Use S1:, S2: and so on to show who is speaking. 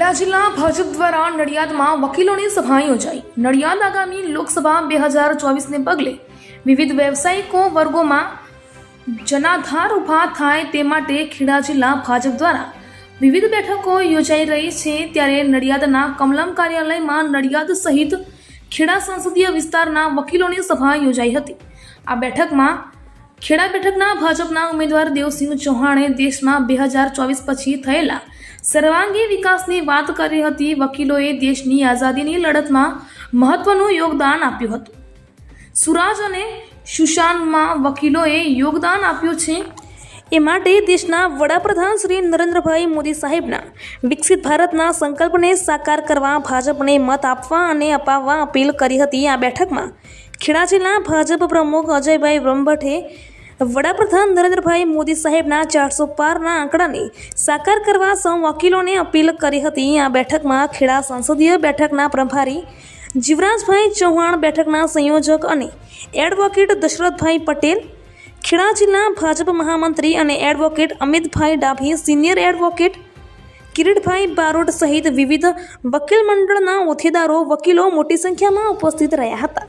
S1: ખેડા જિલ્લા ભાજપ દ્વારા નડિયાદમાં વકીલોની સભા યોજાઈ. નડિયાદ આગામી લોકસભા બે હજાર ચોવીસને પગલે વિવિધ વ્યવસાયિકો વર્ગોમાં જનાધાર ઊભા થાય તે માટે ખેડા જિલ્લા ભાજપ દ્વારા વિવિધ બેઠકો યોજાઈ રહી છે. ત્યારે નડિયાદના કમલમ કાર્યાલયમાં નડિયાદ સહિત ખેડા સંસદીય વિસ્તારના વકીલોની સભા યોજાઈ હતી. આ બેઠકમાં ખેડા બેઠકના ભાજપના ઉમેદવાર દેવસિંહ ચૌહાણે દેશમાં બે હજાર ચોવીસ પછી થયેલા સર્વાંગી વિકાસની વાત કરી હતી વકીલોએ દેશની આઝાદીની લડતમાં મહત્વનું યોગદાન આપ્યું હતું. સુરાજ અને સુશાનમાં વકીલોએ યોગદાન આપ્યું છે. એ માટે દેશના વડાપ્રધાન શ્રી નરેન્દ્રભાઈ મોદી સાહેબના વિકસિત ભારતના સંકલ્પને સાકાર કરવા ભાજપને મત આપવા અને અપાવવા અપીલ કરી હતી. આ બેઠકમાં ખેડા જિલ્લા ભાજપ પ્રમુખ અજયભાઈ બ્રહ્મભટ્ટે વડાપ્રધાન નરેન્દ્રભાઈ મોદી સાહેબના ચારસો પારના આંકડાને સાકાર કરવા સૌ વકીલોને અપીલ કરી હતી. આ બેઠકમાં ખેડા સંસદીય બેઠકના પ્રભારી જીવરાજભાઈ ચૌહાણ બેઠકના સંયોજક અને એડવોકેટ દશરથભાઈ પટેલ, ખેડા જિલ્લા ભાજપ મહામંત્રી અને advocate Amitbhai Dabhi, senior advocate Kiritbhai Barot સહિત વિવિધ વકીલ મંડળના હોદ્દેદારો, વકીલો મોટી સંખ્યામાં ઉપસ્થિત રહ્યા હતા.